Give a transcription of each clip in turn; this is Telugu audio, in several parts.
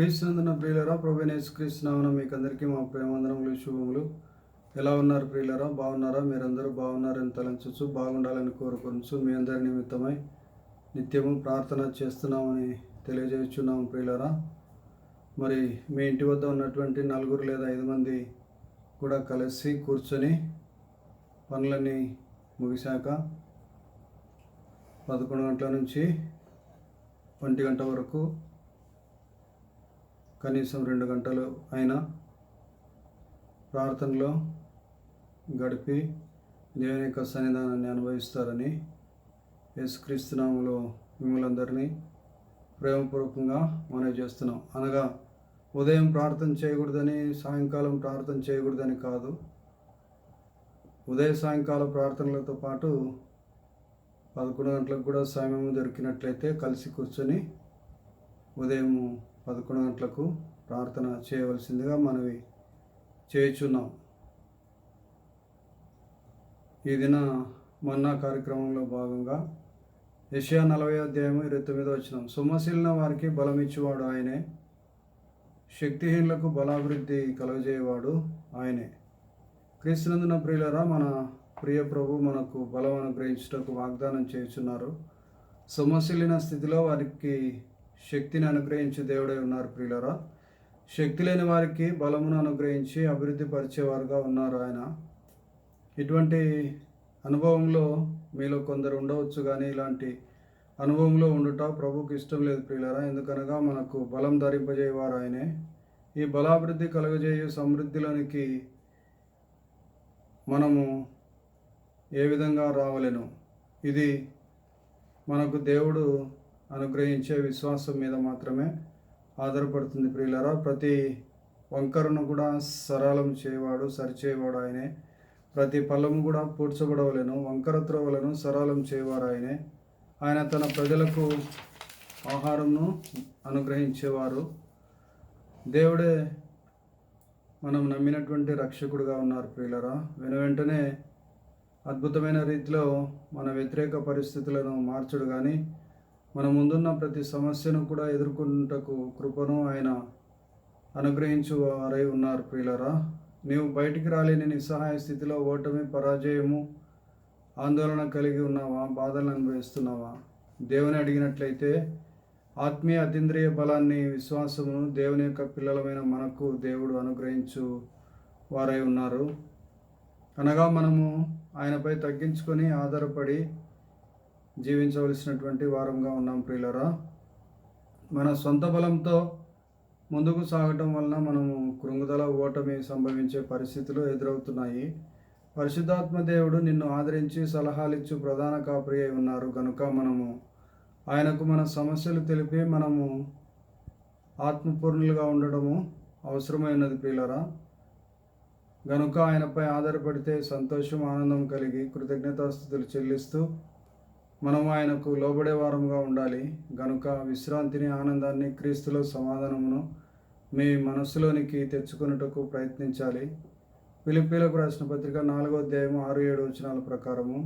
క్రీస్తునందున ప్రియులరా ప్రభునేస్ క్రీస్తునామన మీకు అందరికీ మా ప్రేమందనములు శుభములు. ఎలా ఉన్నారు ప్రియులరా? బాగున్నారా? మీరందరూ బాగున్నారని తలంచచ్చు బాగుండాలని కోరుకొనచ్చు మీ అందరి నిమిత్తమై నిత్యము ప్రార్థన చేస్తున్నామని తెలియజేస్తున్నాము ప్రియులరా. మరి మీ ఇంటి వద్ద ఉన్నటువంటి నలుగురు లేదా ఐదు మంది కూడా కలిసి కూర్చొని పనులన్నీ ముగిశాక పదకొండు గంటల నుంచి ఒంటి గంట వరకు కనీసం రెండు గంటలు అయినా ప్రార్థనలో గడిపి దేవుని యొక్క సన్నిధానాన్ని అనుభవిస్తారని యేసుక్రీస్తునాములో మిమ్మల్ని అందరినీ ప్రేమపూర్వకంగా మనవి చేస్తున్నాం. అనగా ఉదయం ప్రార్థన చేయకూడదని సాయంకాలం ప్రార్థన చేయకూడదని కాదు. ఉదయ సాయంకాల ప్రార్థనలతో పాటు పదకొండు గంటలకు కూడా సమయం దొరికినట్లయితే కలిసి కూర్చొని ఉదయం పదకొండు గంటలకు ప్రార్థన చేయవలసిందిగా మనవి చేయుచున్నాం. ఈ దిన మొన్న కార్యక్రమంలో భాగంగా యషియా నలభై అధ్యాయం ఇరవై తొమ్మిది వచ్చిన సొమ్మశీలిన వారికి బలమిచ్చేవాడు ఆయనే. శక్తిహీనులకు బలాభివృద్ధి కలుగజేయవాడు ఆయనే. క్రీస్తునందున ప్రియులరా మన ప్రియ ప్రభు మనకు బలం అనుగ్రహించుటకు వాగ్దానం చేయుచున్నారు. సొమ్మశీలిన స్థితిలో వారికి శక్తిని అనుగ్రహించి దేవుడై ఉన్నారు ప్రియులరా. శక్తి లేని వారికి బలమును అనుగ్రహించి అభివృద్ధి పరిచేవారుగా ఉన్నారు ఆయన. ఇటువంటి అనుభవంలో మీలో కొందరు ఉండవచ్చు కానీ ఇలాంటి అనుభవంలో ఉండుట ప్రభుకి ఇష్టం లేదు ప్రియులరా. ఎందుకనగా మనకు బలం ధరింపజేయవారు ఆయనే. ఈ బలాభివృద్ధి కలుగజేయు సమృద్ధిలోనికి మనము ఏ విధంగా రావలేను? ఇది మనకు దేవుడు అనుగ్రహించే విశ్వాసం మీద మాత్రమే ఆధారపడుతుంది ప్రియులరా. ప్రతి వంకరను కూడా సరళం చేయవాడు సరిచేయవాడు ఆయనే. ప్రతి పల్లము కూడా పూడ్చబడవలను వంకర త్రోవలను సరళం చేయవారు ఆయనే. ఆయన తన ప్రజలకు ఆహారంను అనుగ్రహించేవారు. దేవుడే మనం నమ్మినటువంటి రక్షకుడుగా ఉన్నారు ప్రియులరా. వెను వెంటనే అద్భుతమైన రీతిలో మన వ్యతిరేక పరిస్థితులను మార్చడు కానీ మన ముందున్న ప్రతి సమస్యను కూడా ఎదుర్కొంటకు కృపను ఆయన అనుగ్రహించు వారై ఉన్నారు ప్రియులరా. నీవు బయటికి రాలేని నిస్సహాయ స్థితిలో ఓటమి పరాజయము ఆందోళన కలిగి ఉన్నావా? బాధలను అనుభవిస్తున్నావా? దేవుని అడిగినట్లయితే ఆత్మీయ అతీంద్రియ బలాన్ని విశ్వాసమును దేవుని యొక్క పిల్లలమైన మనకు దేవుడు అనుగ్రహించు వారై ఉన్నారు. అనగా మనము ఆయనపై తగ్గించుకొని ఆధారపడి జీవించవలసినటువంటి వారంగా ఉన్నాం ప్రియులరా. మన సొంత బలంతో ముందుకు సాగటం వలన మనము కృంగుదల ఓటమి సంభవించే పరిస్థితులు ఎదురవుతున్నాయి. పరిశుద్ధాత్మ దేవుడు నిన్ను ఆదరించి సలహాలిచ్చు ప్రధాన కాపరి అయి ఉన్నారు. కనుక మనము ఆయనకు మన సమస్యలు తెలిపి మనము ఆత్మపూర్ణులుగా ఉండడము అవసరమైనది ప్రియులరా. గనుక ఆయనపై ఆధారపడితే సంతోషం ఆనందం కలిగి కృతజ్ఞతాస్థుతులు చెల్లిస్తూ మనం ఆయనకు లోబడే వారంగా ఉండాలి. గనుక విశ్రాంతిని ఆనందాన్ని క్రీస్తులో సమాధానమును మీ మనస్సులోనికి తెచ్చుకొనుటకు ప్రయత్నించాలి. పిలిపిలకు రాసిన పత్రిక నాలుగో అధ్యాయం ఆరు ఏడు వచనాల ప్రకారము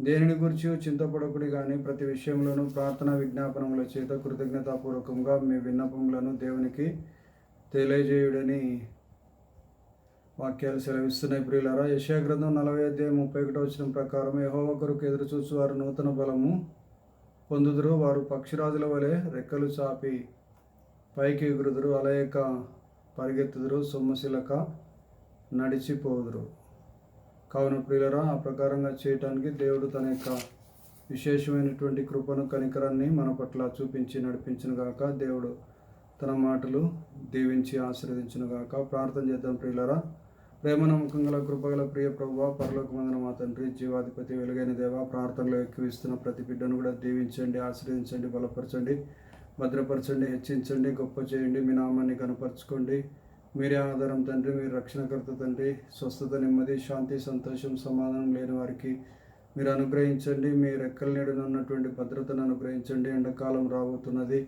దేనిని గురించి చింతపడకుడి కానీ ప్రతి విషయంలోనూ ప్రార్థన విజ్ఞాపనముల చేత కృతజ్ఞతాపూర్వకంగా మీ విన్నపములను దేవునికి తెలియజేయుడని వాక్యాలు సెలవిస్తున్నాయి. ప్రియులారా యశాగ్రంథం నలభై అధ్యాయం ముప్పై ఒకటో వచ్చిన ప్రకారం యహోవ కొరకు ఎదురు చూసి వారు నూతన బలము పొందుదురు. వారు పక్షిరాజుల వలె రెక్కలు చాపి పైకి ఎగురుదురు. అలయక పరిగెత్తుదురు. సొమ్మశిలక నడిచిపోదురు. కావున ప్రియులరా ఆ ప్రకారంగా చేయటానికి దేవుడు తన యొక్క విశేషమైనటువంటి కృపను కనికరాన్ని మన పట్ల చూపించి నడిపించిన గాక. దేవుడు తన మాటలు దీవించి ఆశీర్వదించిన గాక. ప్రార్థన చేద్దాం ప్రియులరా. ప్రేమ నమ్మకం గల కృపగల ప్రియ ప్రభు పరలోక మందన మా తండ్రి. జీవాధిపతి వెలుగైన దేవ ప్రార్థనలో ఎక్కువిస్తున్న ప్రతి బిడ్డను కూడా దీవించండి ఆశ్రయించండి బలపరచండి భద్రపరచండి హెచ్చించండి గొప్ప చేయండి మీ నామాన్ని కనపరచుకోండి. మీరే ఆధారం తండ్రి మీరు రక్షణకర్త తండ్రి. స్వస్థత నెమ్మది శాంతి సంతోషం సమాధానం లేని వారికి మీరు అనుగ్రహించండి. మీ రెక్కల నీడన ఉన్నటువంటి భద్రతను అనుగ్రహించండి. ఎండాకాలం రాబోతున్నది.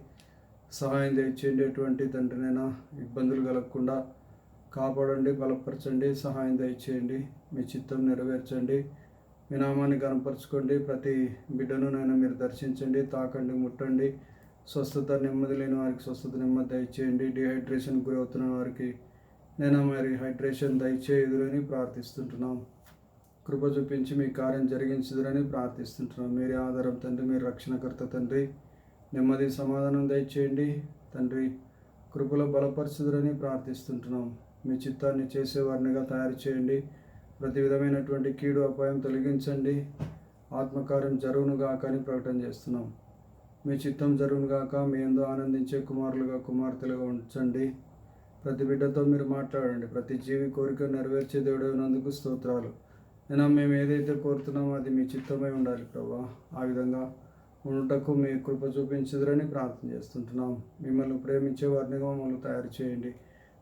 సహాయం తెచ్చేయండి ఎటువంటి తండ్రినైనా ఇబ్బందులు కలగకుండా కాపాడండి బలపరచండి సహాయం దయచేయండి మీ చిత్తం నెరవేర్చండి. మీ నామాన్ని కనపరచుకోండి ప్రతి బిడ్డను నైనా మీరు దర్శించండి తాకండి ముట్టండి. స్వస్థత నెమ్మది లేని వారికి స్వస్థత నెమ్మది దయచేయండి. డిహైడ్రేషన్ గురవుతున్న వారికి నేను మరి హైడ్రేషన్ దయచేయుదురని ప్రార్థిస్తుంటున్నాం. కృప చూపించి మీ కార్యం జరిగించుదురని ప్రార్థిస్తుంటున్నాం. మీరే ఆధారం తండ్రి మీరు రక్షణకర్త తండ్రి. నెమ్మది సమాధానం దయచేయండి. తండ్రి కృపలో బలపరచుదురని ప్రార్థిస్తుంటున్నాం. మీ చిత్తాన్ని చేసేవారినిగా తయారు చేయండి. ప్రతి విధమైనటువంటి కీడు అపాయం తొలగించండి. ఆత్మకార్యం జరుగునుగాక అని ప్రకటన చేస్తున్నాం. మీ చిత్తం జరుగునుగాక మీ ఎందు ఆనందించే కుమారులుగా కుమార్తెలుగా ఉంచండి. ప్రతి బిడ్డతో మీరు మాట్లాడండి. ప్రతి జీవి కోరిక నెరవేర్చే దేవుడైనందుకు స్తోత్రాలు. నేను మేము ఏదైతే కోరుతున్నామో అది మీ చిత్తమై ఉండాలి ప్రభా. ఆ విధంగా ఉండటకు మీ కృప చూపించదురని ప్రార్థన చేస్తుంటున్నాం. మిమ్మల్ని ప్రేమించే వారిని మమ్మల్ని తయారు చేయండి.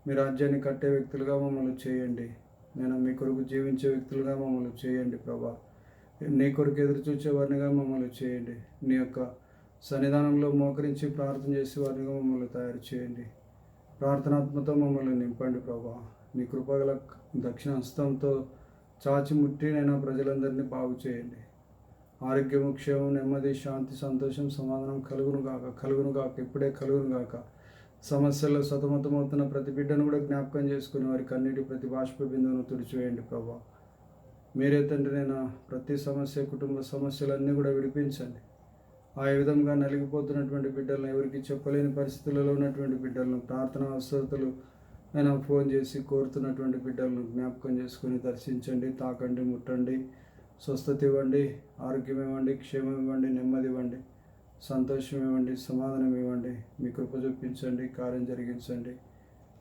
మీ రాజ్యాన్ని కట్టే వ్యక్తులుగా మమ్మల్ని చేయండి. నేను మీ కొరకు జీవించే వ్యక్తులుగా మమ్మల్ని చేయండి ప్రభా. నీ కొరకు ఎదురు చూచే వారినిగా మమ్మల్ని చేయండి. నీ యొక్క సన్నిధానంలో మోకరించి ప్రార్థన చేసే వారినిగా మమ్మల్ని తయారు చేయండి. ప్రార్థనాత్మతో మమ్మల్ని నింపండి ప్రభా. నీ కృపగల దక్షిణ హస్తంతో చాచి ముట్టి నేను ప్రజలందరినీ బాగు చేయండి. ఆరోగ్యము క్షేమం నెమ్మది శాంతి సంతోషం సమాధానం కలుగును గాక కలుగును గాక ఇప్పుడే కలుగును గాక. సమస్యల్లో సతమతమవుతున్న ప్రతి బిడ్డను కూడా జ్ఞాపకం చేసుకుని వారి కన్నీటి ప్రతి బాష్ప బిందువును తుడిచివేయండి ప్రభా. మీరే తండ్రి నేను ప్రతి సమస్య కుటుంబ సమస్యలన్నీ కూడా విడిపించండి. ఆ విధంగా నలిగిపోతున్నటువంటి బిడ్డలను ఎవరికి చెప్పలేని పరిస్థితులలో ఉన్నటువంటి బిడ్డలను ప్రార్థన అవసరతలు నేను ఫోన్ చేసి కోరుతున్నటువంటి బిడ్డలను జ్ఞాపకం చేసుకుని దర్శించండి తాకండి ముట్టండి స్వస్థత ఇవ్వండి ఆరోగ్యం ఇవ్వండి క్షేమం ఇవ్వండి నెమ్మది ఇవ్వండి. సంతోషం ఇవ్వండి సమాధానం ఇవ్వండి మీ కృప చూపించండి కార్యం జరిగించండి.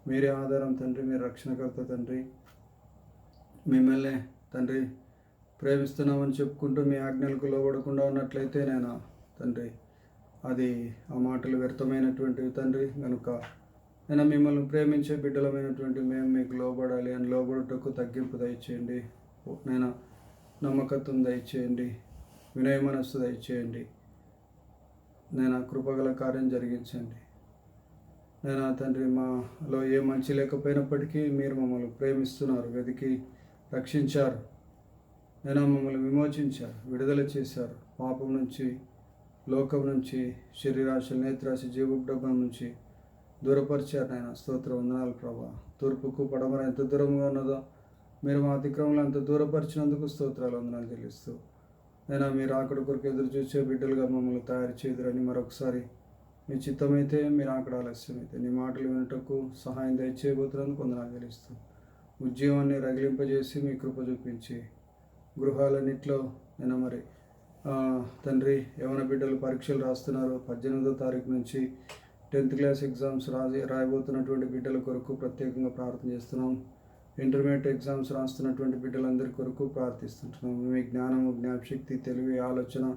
మీరే ఆధారం తండ్రి మీరు రక్షణకర్త తండ్రి. మిమ్మల్ని తండ్రి ప్రేమిస్తున్నామని చెప్పుకుంటూ మీ ఆజ్ఞలకు లోబడకుండా ఉన్నట్లయితే నేను తండ్రి అది ఆ మాటలు వ్యర్థమైనటువంటివి తండ్రి కనుక నేను మిమ్మల్ని ప్రేమించే బిడ్డలమైనటువంటి మేము మీకు లోబడాలి అని లోబడుటకు తగ్గింపు దయచేయండి. నేను నమ్మకత్వం దయచేయండి. వినయ మనస్సు దయచేయండి. నేను ఆ కృపగల కార్యం జరిగించండి. నేను ఆ తండ్రి మాలో ఏ మంచి లేకపోయినప్పటికీ మీరు మమ్మల్ని ప్రేమిస్తున్నారు వెతికి రక్షించారు. నేను మమ్మల్ని విమోచించారు విడుదల చేశారు. పాపం నుంచి లోకం నుంచి శరీరాశ నేత్రాశ జీవడబ్బం నుంచి దూరపరిచారు నాయన. స్తోత్ర వందనాలు ప్రభా. తూర్పుకు పడమర ఎంత దూరంగా ఉన్నదో మీరు మా అతిక్రమంలో అంత దూరపరిచినందుకు స్తోత్రాలు వందనాలు తెలుస్తూ నేను మీరు ఆకడ కొరకు ఎదురు చూసే బిడ్డలుగా మమ్మల్ని తయారు చేయదురని మరొకసారి మీ చిత్తమైతే మీరు ఆకడ ఆలస్యమైతే నీ మాటలు వినటకు సహాయం దయచేయబోతున్నందుకు కొందరు చెల్లిస్తూ ఉద్యమాన్ని రగిలింపజేసి మీ కృప చూపించి గృహాలన్నింటిలో నేను మరి తండ్రి యవన బిడ్డలు పరీక్షలు రాస్తున్నారు పద్దెనిమిదో తారీఖు నుంచి టెన్త్ క్లాస్ ఎగ్జామ్స్ రాసి రాయబోతున్నటువంటి బిడ్డల కొరకు ప్రత్యేకంగా ప్రార్థన చేస్తున్నాం. ఇంటర్మీడియట్ ఎగ్జామ్స్ రాస్తున్నటువంటి బిడ్డలందరి కొరకు ప్రార్థిస్తుంటున్నాము మీ జ్ఞానము జ్ఞాపశక్తి తెలివి ఆలోచన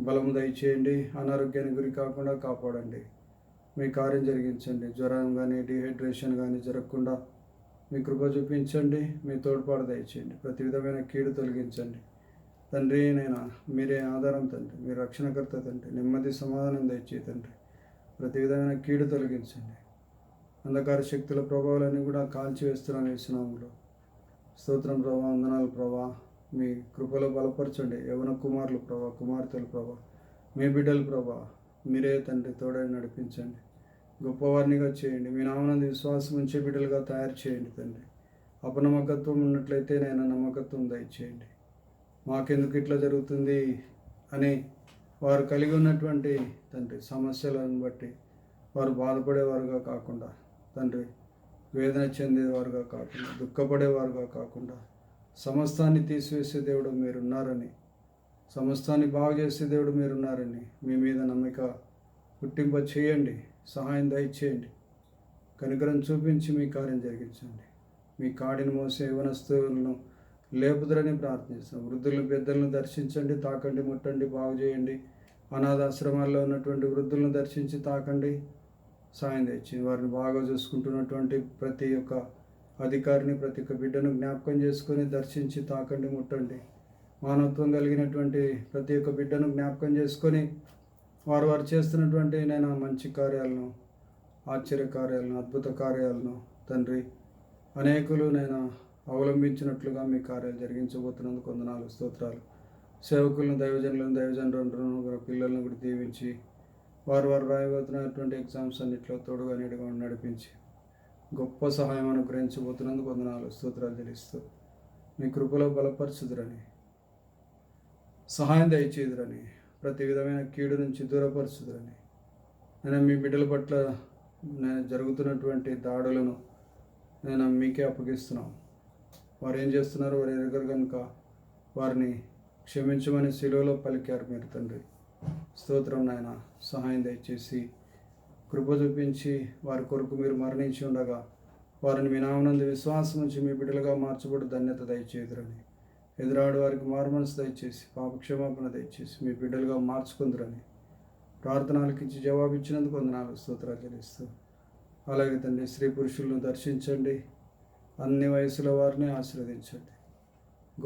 బలము దయచేయండి. అనారోగ్యానికి గురి కాకుండా కాపాడండి. మీ కార్యం జరిగించండి. జ్వరం కానీ డిహైడ్రేషన్ కానీ జరగకుండా మీ కృప చూపించండి. మీ తోడ్పాటు దయచేయండి. ప్రతి విధమైన కీడు తొలగించండి. తండ్రి నేను? మీరే ఆధారం తండ్రి. మీరు రక్షణకర్త తండ్రి. నెమ్మది సమాధానం దయచేయి తండ్రి. ప్రతి విధమైన కీడు తొలగించండి. అంధకార శక్తుల ప్రభావాలన్నీ కూడా కాల్చివేస్తున్నాను వేసినాములో స్తోత్రం ప్రభా వందనాలు ప్రభా. మీ కృపలో బలపరచండి. యవన కుమారులు ప్రభా కుమార్తెలు ప్రభా. మీ బిడ్డలు ప్రభా మీరే తండ్రి తోడై నడిపించండి. గొప్పవారినిగా చేయండి. మీ నామనంది విశ్వాసం ఉంచే బిడ్డలుగా తయారు చేయండి తండ్రి. అపనమ్మకత్వం ఉన్నట్లయితే నేను నమ్మకత్వం దయచేయండి. మాకెందుకు ఇట్లా జరుగుతుంది అని వారు కలిగి ఉన్నటువంటి తండ్రి సమస్యలను బట్టి వారు బాధపడేవారుగా కాకుండా తండ్రి వేదన చెందేవారుగా కాకుండా దుఃఖపడేవారుగా కాకుండా సమస్తాన్ని తీసివేసే దేవుడు మీరున్నారని సమస్తాన్ని బాగు చేసే దేవుడు మీరున్నారని మీ మీద నమ్మిక పుట్టింప చేయండి సహాయం దయచేయండి. కనికరం చూపించి మీ కార్యం జరిగించండి. మీ కాడిని మోసే యవనస్తువులను లేపుదరని ప్రార్థిస్తాం వృద్ధులను పెద్దలను దర్శించండి తాకండి ముట్టండి బాగు చేయండి. అనాథాశ్రమాల్లో ఉన్నటువంటి వృద్ధులను దర్శించి తాకండి. సాయం తెచ్చింది. వారిని బాగా చూసుకుంటున్నటువంటి ప్రతి ఒక్క అధికారిని ప్రతి ఒక్క బిడ్డను జ్ఞాపకం చేసుకొని దర్శించి తాకండి ముట్టండి. మానవత్వం కలిగినటువంటి ప్రతి ఒక్క బిడ్డను జ్ఞాపకం చేసుకొని వారు వారు చేస్తున్నటువంటి నేను మంచి కార్యాలను ఆశ్చర్య కార్యాలను అద్భుత కార్యాలను తండ్రి అనేకులు నేను అవలంబించినట్లుగా మీ కార్యాలు జరిగించబోతున్నందుకు వందనాలు స్తోత్రాలు. సేవకులను దైవజనులను దైవజనులను పిల్లలను కూడా దీవించి వారు వారు రాయబోతున్నటువంటి ఎగ్జామ్స్ అన్నింటిలో తోడుగా నీడుగా నడిపించి గొప్ప సహాయం అనుగ్రహించబోతున్నందుకు వందనాలు స్తోత్రాలు చెల్లిస్తూ మీ కృపలో బలపరచుదురని సహాయం దయచేదురని ప్రతి విధమైన కీడు నుంచి దూరపరచుదురని నేను మీ బిడ్డల పట్ల నేను జరుగుతున్నటువంటి దాడులను నేను మీకే అప్పగిస్తున్నాం. వారు ఏం చేస్తున్నారు? వారి ఎరగరు కనుక వారిని క్షమించమని శిలువలో పలికారు మీరు తండ్రి. స్తోత్రం నాయన. సహాయం దయచేసి కృప చూపించి వారి కొరకు మీరు మరణించి ఉండగా వారిని మీ నామనందు విశ్వాసం నుంచి మీ బిడ్డలుగా మార్చబడి ధన్యత దయచేదురని ఎదురాడు వారికి మారుమనసు దయచేసి పాపక్షమాపణ దయచేసి మీ బిడ్డలుగా మార్చుకుందరని. ప్రార్థనలకు ఇచ్చి జవాబు ఇచ్చినందుకు వందనాలు స్తోత్రాలు చెల్లిస్తూ. అలాగే తండ్రి స్త్రీ పురుషులను దర్శించండి. అన్ని వయసుల వారిని ఆశీర్వదించండి.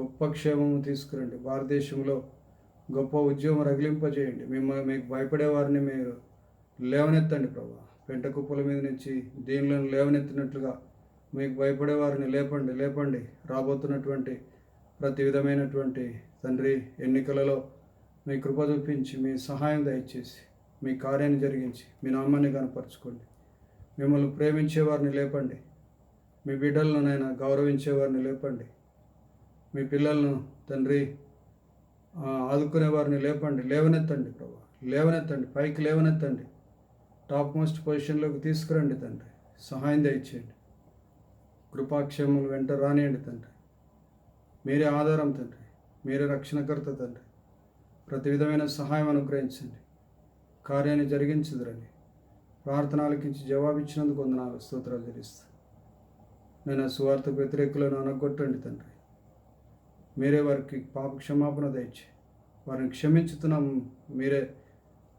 గొప్ప క్షేమము తీసుకురండి. భారతదేశంలో గొప్ప ఉద్యమం రగిలింపజేయండి. మిమ్మల్ని మీకు భయపడే వారిని మీరు లేవనెత్తండి ప్రభా. పెంట కుప్పల మీద నుంచి దీనిలో లేవనెత్తినట్లుగా మీకు భయపడే వారిని లేపండి లేపండి. రాబోతున్నటువంటి ప్రతి విధమైనటువంటి తండ్రి ఎన్నికలలో మీ కృప చూపించి మీ సహాయం దయచేసి మీ కార్యాన్ని జరిగించి మీ నామాన్ని కనపరచుకోండి మిమ్మల్ని ప్రేమించే వారిని లేపండి. మీ బిడ్డలను నైనా గౌరవించే వారిని లేపండి. మీ పిల్లలను తండ్రి ఆదుకునే వారిని లేపండి లేవనెత్తండి ప్రభా లేవనెత్తండి పైకి లేవనెత్తండి. టాప్ మోస్ట్ పొజిషన్లోకి తీసుకురండి తండ్రి సహాయం దయచేయండి. కృపాక్షేమములు వెంట రానియండి తండ్రి. మీరే ఆధారం తండ్రి మీరే రక్షణకర్త తండ్రి. ప్రతి విధమైన సహాయం అనుగ్రహించండి. కార్యాన్ని జరిగించుదురని ప్రార్థనలకించి జవాబిచ్చినందుకు వందనాలు స్తోత్రాలు చెల్లిస్తూ నేను ఆ సువార్తకు వ్యతిరేకులను అనగొట్టండి తండ్రి. మీరే వారికి పాప క్షమాపణ దయచి. వారిని క్షమించుతున్నాం మీరే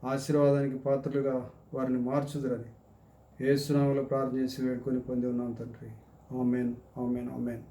ఆశీర్వాదానికి పాత్రలుగా వారిని మార్చుదురని. ఏ సునామలో ప్రార్థన చేసి వేడుకొని పొంది ఉన్నాం తండ్రి. Amen amen amen.